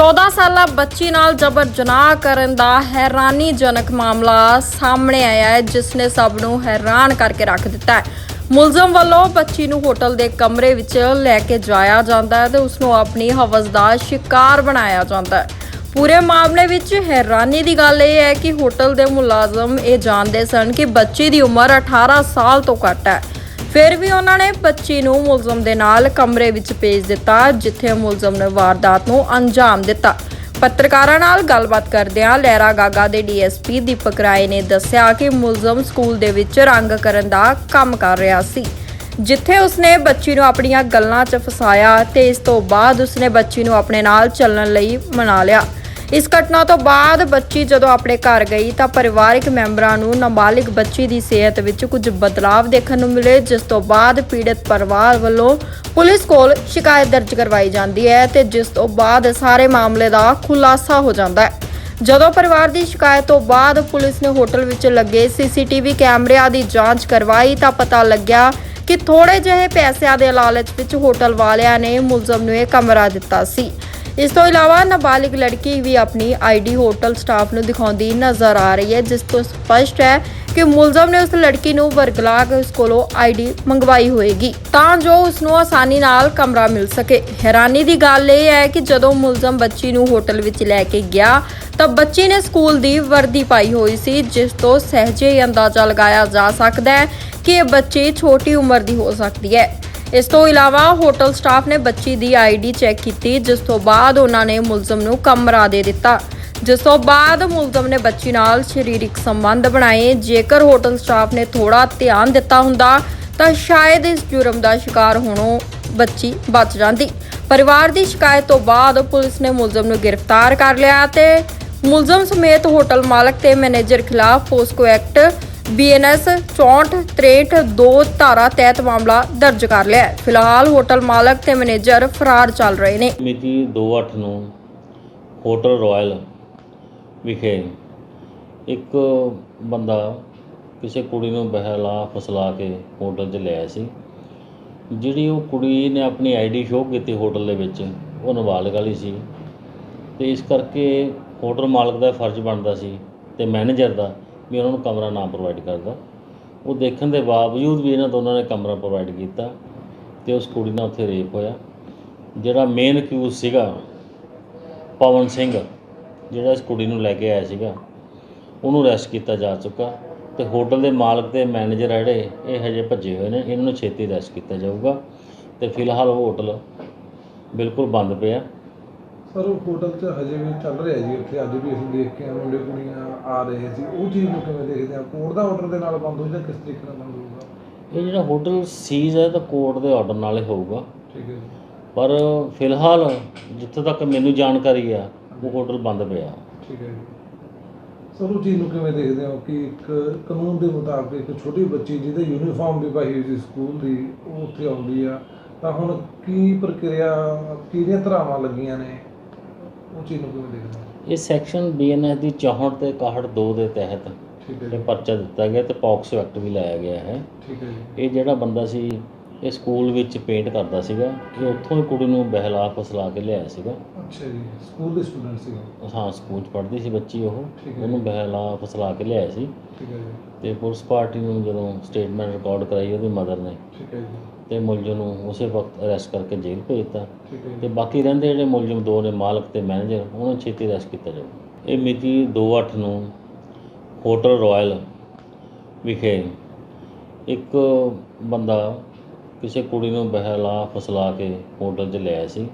14 ਸਾਲਾ ਬੱਚੀ ਨਾਲ ਜਬਰ ਜਨਾਹ ਕਰਨ ਦਾ ਹੈਰਾਨੀਜਨਕ ਮਾਮਲਾ ਸਾਹਮਣੇ ਆਇਆ ਹੈ, ਜਿਸ ਨੇ ਸਭ ਨੂੰ ਹੈਰਾਨ ਕਰਕੇ ਰੱਖ ਦਿੱਤਾ ਹੈ। ਮੁਲਜ਼ਮ ਵੱਲੋਂ ਬੱਚੀ ਨੂੰ ਹੋਟਲ ਦੇ ਕਮਰੇ ਵਿੱਚ ਲੈ ਕੇ ਜਾਇਆ ਜਾਂਦਾ ਹੈ ਤੇ ਉਸ ਨੂੰ ਆਪਣੀ ਹਵਸ ਦਾ ਸ਼ਿਕਾਰ ਬਣਾਇਆ ਜਾਂਦਾ ਹੈ। ਪੂਰੇ ਮਾਮਲੇ ਵਿੱਚ ਹੈਰਾਨੀ ਦੀ ਗੱਲ ਇਹ ਹੈ ਕਿ ਹੋਟਲ ਦੇ ਮੁਲਾਜ਼ਮ ਇਹ ਜਾਣਦੇ ਸਨ ਕਿ ਬੱਚੀ ਦੀ ਉਮਰ 18 ਸਾਲ ਤੋਂ ਘੱਟ ਹੈ। ਫਿਰ ਵੀ ਉਹਨਾਂ ਨੇ ਬੱਚੀ ਨੂੰ ਮੁਲਜ਼ਮ ਦੇ ਨਾਲ ਕਮਰੇ ਵਿੱਚ ਭੇਜ ਦਿੱਤਾ, ਜਿੱਥੇ ਮੁਲਜ਼ਮ ਨੇ ਵਾਰਦਾਤ ਨੂੰ ਅੰਜਾਮ ਦਿੱਤਾ। ਪੱਤਰਕਾਰਾਂ ਨਾਲ ਗੱਲਬਾਤ ਕਰਦਿਆਂ ਲਹਿਰਾ ਗਾਗਾ ਦੇ ਡੀਐਸਪੀ ਦੀਪਕ ਰਾਏ ਨੇ ਦੱਸਿਆ ਕਿ ਮੁਲਜ਼ਮ ਸਕੂਲ ਦੇ ਵਿੱਚ ਰੰਗ ਕਰਨ ਦਾ ਕੰਮ ਕਰ ਰਿਹਾ ਸੀ, ਜਿੱਥੇ ਉਸਨੇ ਬੱਚੀ ਨੂੰ ਆਪਣੀਆਂ ਗੱਲਾਂ 'ਚ ਫਸਾਇਆ ਤੇ ਇਸ ਤੋਂ ਬਾਅਦ ਉਸਨੇ ਬੱਚੀ ਨੂੰ ਆਪਣੇ ਨਾਲ ਚੱਲਣ ਲਈ ਮਨਾ ਲਿਆ। ਇਸ ਘਟਨਾ ਤੋਂ ਬਾਅਦ ਬੱਚੀ ਜਦੋਂ ਆਪਣੇ ਘਰ ਗਈ ਤਾਂ ਪਰਿਵਾਰਕ ਮੈਂਬਰਾਂ ਨੂੰ ਨਾਬਾਲਿਗ ਬੱਚੀ ਦੀ ਸਿਹਤ ਵਿੱਚ ਕੁਝ ਬਦਲਾਵ ਦੇਖਣ ਨੂੰ ਮਿਲੇ, ਜਿਸ ਤੋਂ ਬਾਅਦ ਪੀੜਤ ਪਰਿਵਾਰ ਵੱਲੋਂ ਪੁਲਿਸ ਕੋਲ ਸ਼ਿਕਾਇਤ ਦਰਜ ਕਰਵਾਈ ਜਾਂਦੀ ਹੈ ਤੇ ਜਿਸ ਤੋਂ ਬਾਅਦ ਸਾਰੇ ਮਾਮਲੇ ਦਾ ਖੁਲਾਸਾ ਹੋ ਜਾਂਦਾ ਹੈ। ਜਦੋਂ ਪਰਿਵਾਰ ਦੀ ਸ਼ਿਕਾਇਤ ਤੋਂ ਬਾਅਦ ਪੁਲਿਸ ਨੇ ਹੋਟਲ ਵਿੱਚ ਲੱਗੇ ਸੀਸੀਟੀਵੀ ਕੈਮਰਿਆਂ ਦੀ ਜਾਂਚ ਕਰਵਾਈ ਤਾਂ ਪਤਾ ਲੱਗਿਆ ਕਿ ਥੋੜੇ ਜਿਹੇ ਪੈਸਿਆਂ ਦੇ ਲਾਲਚ ਵਿੱਚ ਹੋਟਲ ਵਾਲਿਆਂ ਨੇ ਮੁਲਜ਼ਮ ਨੂੰ ਇਹ ਕਮਰਾ ਦਿੱਤਾ ਸੀ। ਇਸ ਤੋਂ ਇਲਾਵਾ ਨਾਬਾਲਿਗ ਲੜਕੀ ਵੀ ਆਪਣੀ ਆਈਡੀ ਹੋਟਲ ਸਟਾਫ ਨੂੰ ਦਿਖਾਉਂਦੀ ਨਜ਼ਰ ਆ ਰਹੀ ਹੈ, ਜਿਸ ਤੋਂ ਸਪਸ਼ਟ ਹੈ ਕਿ ਮੁਲਜ਼ਮ ਨੇ ਉਸ ਲੜਕੀ ਨੂੰ ਵਰਗਲਾ ਕੇ ਉਸ ਕੋਲੋਂ ਆਈਡੀ ਮੰਗਵਾਈ ਹੋਏਗੀ, ਤਾਂ ਜੋ ਉਸ ਨੂੰ ਆਸਾਨੀ ਨਾਲ ਕਮਰਾ ਮਿਲ ਸਕੇ। ਹੈਰਾਨੀ ਦੀ ਗੱਲ ਇਹ ਹੈ ਕਿ ਜਦੋਂ ਮੁਲਜ਼ਮ ਬੱਚੀ ਨੂੰ ਹੋਟਲ ਵਿੱਚ ਲੈ ਕੇ ਗਿਆ, ਤਾਂ ਬੱਚੀ ਨੇ ਸਕੂਲ ਦੀ ਵਰਦੀ ਪਾਈ ਹੋਈ ਸੀ, ਜਿਸ ਤੋਂ ਸਹਿਜੇ ਅੰਦਾਜ਼ਾ ਲਗਾਇਆ ਜਾ ਸਕਦਾ ਹੈ ਕਿ ਇਹ ਬੱਚੀ ਛੋਟੀ ਉਮਰ ਦੀ ਹੋ ਸਕਦੀ ਹੈ। ਇਸ ਤੋਂ ਇਲਾਵਾ ਹੋਟਲ ਸਟਾਫ ਨੇ ਬੱਚੀ ਦੀ ਆਈਡੀ ਚੈੱਕ ਕੀਤੀ, ਜਿਸ ਤੋਂ ਬਾਅਦ ਉਹਨਾਂ ਨੇ ਮੁਲਜ਼ਮ ਨੂੰ ਕਮਰਾ ਦੇ ਦਿੱਤਾ। ਜਿਸ ਤੋਂ ਬਾਅਦ ਮੁਲਜ਼ਮ ਨੇ ਬੱਚੀ ਨਾਲ ਸਰੀਰਕ ਸੰਬੰਧ ਬਣਾਏ। ਜੇਕਰ ਹੋਟਲ ਸਟਾਫ ਨੇ ਥੋੜਾ ਧਿਆਨ ਦਿੱਤਾ ਹੁੰਦਾ, ਤਾਂ ਸ਼ਾਇਦ ਇਸ ਜੁਰਮ ਦਾ ਸ਼ਿਕਾਰ ਹੋਣੋਂ ਬੱਚੀ ਬਚ ਜਾਂਦੀ। ਪਰਿਵਾਰ ਦੀ ਸ਼ਿਕਾਇਤ ਤੋਂ ਬਾਅਦ ਪੁਲਿਸ ਨੇ ਮੁਲਜ਼ਮ ਨੂੰ ਗ੍ਰਿਫਤਾਰ ਕਰ ਲਿਆ ਤੇ ਮੁਲਜ਼ਮ ਸਮੇਤ ਹੋਟਲ ਮਾਲਕ ਤੇ ਮੈਨੇਜਰ ਖਿਲਾਫ ਪੋਸਕੋ ਐਕਟ ਬੀਐਨਐਸ 64 63 ਦੋ ਧਾਰਾ ਤਹਿਤ ਮਾਮਲਾ ਦਰਜ ਕਰ ਲਿਆ ਹੈ। ਫਿਲਹਾਲ ਹੋਟਲ ਮਾਲਕ ਤੇ ਮੈਨੇਜਰ ਫਰਾਰ ਚੱਲ ਰਹੇ ਨੇ। ਮਿਤੀ 28 ਨੂੰ ਹੋਟਲ ਰਾਇਲ ਵਿਖੇ ਇੱਕ ਬੰਦਾ ਕਿਸੇ ਕੁੜੀ ਨੂੰ ਬਹਿਲਾ ਫਸਲਾ ਕੇ ਹੋਟਲ 'ਚ ਲਿਆ ਸੀ। ਜਿਹੜੀ ਉਹ ਕੁੜੀ ਨੇ ਆਪਣੀ ਆਈਡੀ ਸ਼ੋਅ ਕੀਤੀ ਹੋਟਲ ਦੇ ਵਿੱਚ, ਉਹ ਨਾਬਾਲਗ ਵਾਲੀ ਸੀ। ਤੇ ਇਸ ਕਰਕੇ ਹੋਟਲ ਮਾਲਕ ਦਾ ਫਰਜ਼ ਬਣਦਾ ਸੀ ਤੇ ਮੈਨੇਜਰ ਦਾ ਵੀ ਉਹਨਾਂ ਨੂੰ ਕਮਰਾ ਨਾ ਪ੍ਰੋਵਾਈਡ ਕਰਦਾ। ਉਹ ਦੇਖਣ ਦੇ ਬਾਵਜੂਦ ਵੀ ਇਹਨਾਂ ਦੋਨਾਂ ਨੇ ਕਮਰਾ ਪ੍ਰੋਵਾਈਡ ਕੀਤਾ ਤੇ ਉਸ ਕੁੜੀ ਨਾਲ ਉੱਥੇ ਰੇਪ ਹੋਇਆ। ਜਿਹੜਾ ਮੇਨ ਅਕਿਊਜ਼ ਸੀਗਾ, ਪਵਨ ਸਿੰਘ, ਜਿਹੜਾ ਇਸ ਕੁੜੀ ਨੂੰ ਲੈ ਕੇ ਆਇਆ ਸੀਗਾ, ਉਹਨੂੰ ਅਰੈਸਟ ਕੀਤਾ ਜਾ ਚੁੱਕਾ ਤੇ ਹੋਟਲ ਦੇ ਮਾਲਕ ਤੇ ਮੈਨੇਜਰ ਜਿਹੜੇ, ਇਹ ਹਜੇ ਭੱਜੇ ਹੋਏ ਨੇ, ਇਹਨਾਂ ਨੂੰ ਛੇਤੀ ਅਰੈਸਟ ਕੀਤਾ ਜਾਊਗਾ ਤੇ ਫਿਲਹਾਲ ਉਹ ਹੋਟਲ ਬਿਲਕੁਲ ਬੰਦ ਪਿਆ। ਸਰ ਉਹ ਹੋਟਲ 'ਚ ਹਜੇ ਵੀ ਚੱਲ ਰਿਹਾ ਜੀ ਉੱਥੇ ਅੱਜ ਵੀ ਅਸੀਂ ਦੇਖ ਕੇ ਆਏ ਮੁੰਡੇ ਕੁੜੀਆਂ ਆ ਰਹੇ ਸੀ। ਉਹ ਚੀਜ਼ ਨੂੰ ਕਿਵੇਂ ਦੇਖਦੇ ਆ? ਕੋਰਟ ਦਾ ਆਰਡਰ ਦੇ ਨਾਲ ਬੰਦ ਹੋ ਜਾਂ ਕਿਸ ਤਰੀਕੇ ਨਾਲ ਬੰਦ ਹੋਊਗਾ? ਇਹ ਜਿਹੜਾ ਹੋਟਲ ਸੀਜ਼ ਹੈ ਤਾਂ ਕੋਰਟ ਦੇ ਆਰਡਰ ਨਾਲ ਹੀ ਹੋਊਗਾ। ਠੀਕ ਹੈ ਜੀ। ਪਰ ਫਿਲਹਾਲ ਜਿੱਥੇ ਤੱਕ ਮੈਨੂੰ ਜਾਣਕਾਰੀ ਆ ਉਹ ਹੋਟਲ ਬੰਦ ਪਿਆ। ਠੀਕ ਹੈ ਜੀ। ਸਰ ਉਹ ਚੀਜ਼ ਨੂੰ ਕਿਵੇਂ ਦੇਖਦੇ ਹੋ ਕਿ ਇੱਕ ਕਾਨੂੰਨ ਦੇ ਮੁਤਾਬਕ ਇੱਕ ਛੋਟੀ ਬੱਚੀ ਜਿਹਦੇ ਯੂਨੀਫਾਰਮ ਵੀ ਪਾਈ ਹੋਈ ਸੀ ਸਕੂਲ ਦੀ ਉਹ ਉੱਥੇ ਆਉਂਦੀ ਆ? ਤਾਂ ਹੁਣ ਕੀ ਪ੍ਰਕਿਰਿਆ ਕਿਹੜੀਆਂ ਧਰਾਵਾਂ ਲੱਗੀਆਂ ਨੇ? ਉਹ ਚੀਜ਼ ਨੂੰ ਕਿਵੇਂ ਦੇਖਦੇ ਹੋ? ਇਹ ਸੈਕਸ਼ਨ ਬੀਐਨਐਸ ਦੀ 64 ਤੇ 61 2 ਦੇ ਤਹਿਤ ਠੀਕ ਹੈ ਇਹ ਜੀ। ਪਰਚਾ ਦਿੱਤਾ ਗਿਆ ਤੇ ਪੌਕਸੋ ਐਕਟ ਵੀ ਲਾਇਆ ਗਿਆ ਹੈ। ਠੀਕ ਹੈ ਜੀ। ਇਹ ਜਿਹੜਾ ਬੰਦਾ ਸੀ ਇਹ ਸਕੂਲ ਵਿੱਚ ਪੇਂਟ ਕਰਦਾ ਸੀਗਾ ਇਹ ਉੱਥੋਂ ਹੀ ਕੁੜੀ ਨੂੰ ਬਹਿਲਾ ਫਸਲਾ ਕੇ ਲਿਆਇਆ ਸੀਗਾ। ਅੱਛਾ ਜੀ ਸਕੂਲ ਦੇ ਸਟੂਡੈਂਟ ਸੀ ਉਹ। ਹਾਂ ਸਕੂਲ 'ਚ ਪੜ੍ਹਦੀ ਸੀ ਬੱਚੀ ਉਹ। ਉਹਨੂੰ ਬਹਿਲਾ ਫਸਲਾ ਕੇ ਲਿਆਇਆ ਸੀ। ਠੀਕ ਹੈ ਜੀ। ਤੇ ਪੁਲਿਸ ਪਾਰਟੀ ਨੂੰ ਜਦੋਂ ਸਟੇਟਮੈਂਟ ਰਿਕਾਰਡ ਕਰਾਈ ਉਹਦੀ ਮਦਰ ਨੇ। ਠੀਕ ਹੈ ਜੀ। ਤੇ ਮੁਲਜ਼ਮ ਨੂੰ ਉਸੇ ਵਕਤ ਅਰੈਸਟ ਕਰਕੇ ਜੇਲ੍ਹ ਭੇਜਤਾ ਠੀਕ ਹੈ ਤੇ ਬਾਕੀ ਰਹਿੰਦੇ ਜਿਹੜੇ ਮੁਲਜ਼ਮ ਦੋ ਨੇ ਮਾਲਕ ਤੇ ਮੈਨੇਜਰ ਉਹਨਾਂ ਨੂੰ ਛੇਤੀ ਅਰੈਸਟ ਕੀਤਾ ਜਾਊ। ਇਹ ਮਿਤੀ 28 ਨੂੰ ਹੋਟਲ ਰਾਇਲ ਵਿਖੇ ਇੱਕ ਬੰਦਾ ਕਿਸੇ ਕੁੜੀ ਨੂੰ ਬਹਿਲਾ ਫਸਲਾ ਕੇ ਹੋਟਲ 'ਚ ਲਿਆਇਆ ਸੀ।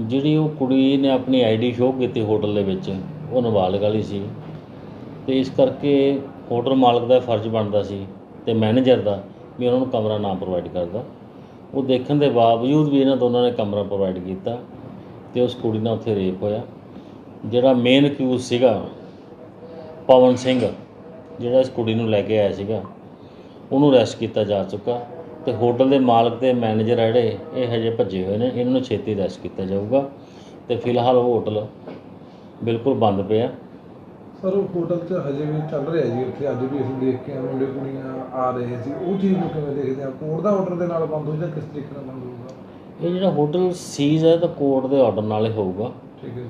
ਜਿਹੜੀ ਉਹ ਕੁੜੀ ਨੇ ਆਪਣੀ ਆਈਡੀ ਸ਼ੋਅ ਕੀਤੀ ਹੋਟਲ ਦੇ ਵਿੱਚ, ਉਹ ਨਾਬਾਲਗ ਵਾਲੀ ਸੀ। ਅਤੇ ਇਸ ਕਰਕੇ ਹੋਟਲ ਮਾਲਕ ਦਾ ਫਰਜ਼ ਬਣਦਾ ਸੀ ਅਤੇ ਮੈਨੇਜਰ ਦਾ ਵੀ ਉਹਨਾਂ ਨੂੰ ਕਮਰਾ ਨਾ ਪ੍ਰੋਵਾਈਡ ਕਰਦਾ। ਉਹ ਦੇਖਣ ਦੇ ਬਾਵਜੂਦ ਵੀ ਇਹਨਾਂ ਦੋਨਾਂ ਨੇ ਕਮਰਾ ਪ੍ਰੋਵਾਈਡ ਕੀਤਾ ਤੇ ਉਸ ਕੁੜੀ ਨਾਲ ਉੱਥੇ ਰੇਪ ਹੋਇਆ। ਜਿਹੜਾ ਮੇਨ ਅਕਿਊਜ਼ ਸੀਗਾ, ਪਵਨ ਸਿੰਘ, ਜਿਹੜਾ ਇਸ ਕੁੜੀ ਨੂੰ ਲੈ ਕੇ ਆਇਆ ਸੀਗਾ, ਉਹਨੂੰ ਅਰੈਸਟ ਕੀਤਾ ਜਾ ਚੁੱਕਾ। ਤੇ ਹੋਟਲ ਦੇ ਮਾਲਕ ਤੇ ਮੈਨੇਜਰ ਆ ਜਿਹੜੇ ਇਹ ਹਜੇ ਭੱਜੇ ਹੋਏ ਨੇ ਇਹਨਾਂ ਨੂੰ ਛੇਤੀ ਅਰੈਸਟ ਕੀਤਾ ਜਾਊਗਾ। ਤੇ ਫਿਲਹਾਲ ਉਹ ਹੋਟਲ ਬਿਲਕੁਲ ਬੰਦ ਪਿਆ। ਸਰ ਉਹ ਹੋਟਲ 'ਚ ਹਜੇ ਵੀ ਚੱਲ ਰਿਹਾ ਜੀ ਉੱਥੇ ਅੱਜ ਵੀ ਅਸੀਂ ਦੇਖ ਕੇ ਆਏ ਮੁੰਡੇ ਕੁੜੀਆਂ ਆ ਰਹੇ ਸੀ। ਉਹ ਚੀਜ਼ ਨੂੰ ਕਿਵੇਂ ਦੇਖਦੇ ਆ? ਕੋਰਟ ਦਾ ਆਰਡਰ ਦੇ ਨਾਲ ਬੰਦ ਹੋ ਜਾਂ ਕਿਸ ਤਰੀਕੇ ਨਾਲ ਬੰਦ ਹੋਊਗਾ? ਇਹ ਜਿਹੜਾ ਹੋਟਲ ਸੀਜ਼ ਹੈ ਤਾਂ ਕੋਰਟ ਦੇ ਆਰਡਰ ਨਾਲ ਹੀ ਹੋਊਗਾ। ਠੀਕ ਹੈ ਜੀ।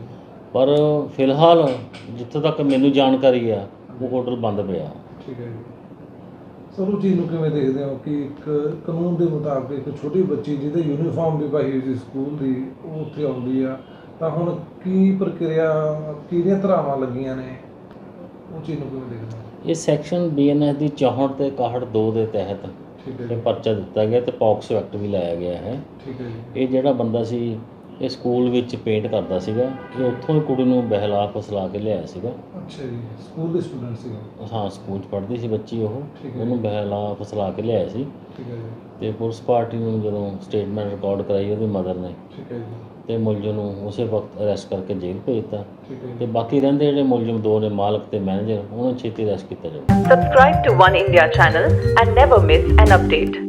ਪਰ ਫਿਲਹਾਲ ਜਿੱਥੇ ਤੱਕ ਮੈਨੂੰ ਜਾਣਕਾਰੀ ਆ ਉਹ ਹੋਟਲ ਬੰਦ ਪਿਆ। ਠੀਕ ਹੈ ਜੀ। ਸਰ ਉਹ ਚੀਜ਼ ਨੂੰ ਕਿਵੇਂ ਦੇਖਦੇ ਹੋ ਕਿ ਇੱਕ ਕਾਨੂੰਨ ਦੇ ਮੁਤਾਬਕ ਇੱਕ ਛੋਟੀ ਬੱਚੀ ਜਿਹਦੇ ਯੂਨੀਫਾਰਮ ਵੀ ਪਾਈ ਹੋਈ ਸੀ ਸਕੂਲ ਦੀ ਉਹ ਉੱਥੇ ਆਉਂਦੀ ਆ। ਤਾਂ ਹੁਣ ਕੀ ਪ੍ਰਕਿਰਿਆ ਕਿਹੜੀਆਂ ਧਰਾਵਾਂ ਲੱਗੀਆਂ ਨੇ? ਉਹ ਚੀਜ਼ ਨੂੰ ਕਿਵੇਂ ਦੇਖਦੇ ਹੋ? ਇਹ ਸੈਕਸ਼ਨ ਬੀਐਨਐਸ ਦੀ 64 ਤੇ 61 2 ਦੇ ਤਹਿਤ ਇਹ ਪਰਚਾ ਦਿੱਤਾ ਗਿਆ ਤੇ ਪੌਕਸੋ ਐਕਟ ਵੀ ਲਾਇਆ ਗਿਆ ਹੈ। ਠੀਕ ਹੈ ਜੀ। ਇਹ ਜਿਹੜਾ ਬੰਦਾ ਸੀ ਇਹ ਸਕੂਲ ਵਿੱਚ ਪੇਂਟ ਕਰਦਾ ਸੀਗਾ ਇਹ ਉੱਥੋਂ ਹੀ ਕੁੜੀ ਨੂੰ ਬਹਿਲਾ ਫਸਲਾ ਕੇ ਲਿਆਇਆ ਸੀਗਾ। ਅੱਛਾ ਜੀ ਸਕੂਲ ਦੇ ਸਟੂਡੈਂਟ ਸੀਗਾ? ਹਾਂ ਸਕੂਲ 'ਚ ਪੜ੍ਹਦੀ ਸੀ ਬੱਚੀ ਉਹ। ਉਹਨੂੰ ਬਹਿਲਾ ਫਸਲਾ ਕੇ ਲਿਆਇਆ ਸੀ। ਠੀਕ ਹੈ ਜੀ। ਤੇ ਪੁਲਿਸ ਪਾਰਟੀ ਨੂੰ ਜਦੋਂ ਸਟੇਟਮੈਂਟ ਰਿਕਾਰਡ ਕਰਾਈ ਉਹਦੀ ਮਦਰ ਨੇ। ਠੀਕ ਹੈ ਜੀ। ਤੇ ਮੁਲਜ਼ਮ ਨੂੰ ਉਸੇ ਵਕਤ ਅਰੈਸਟ ਕਰਕੇ ਜੇਲ੍ਹ ਭੇਜਤਾ ਠੀਕ ਹੈ ਤੇ ਬਾਕੀ ਰਹਿੰਦੇ ਜਿਹੜੇ ਮੁਲਜ਼ਮ ਦੋ ਨੇ ਮਾਲਕ ਤੇ ਮੈਨੇਜਰ ਉਹਨਾਂ ਨੂੰ ਛੇਤੀ ਅਰੈਸਟ ਕੀਤਾ ਜਾਊਗਾ। Subscribe to One India channel and never miss an update.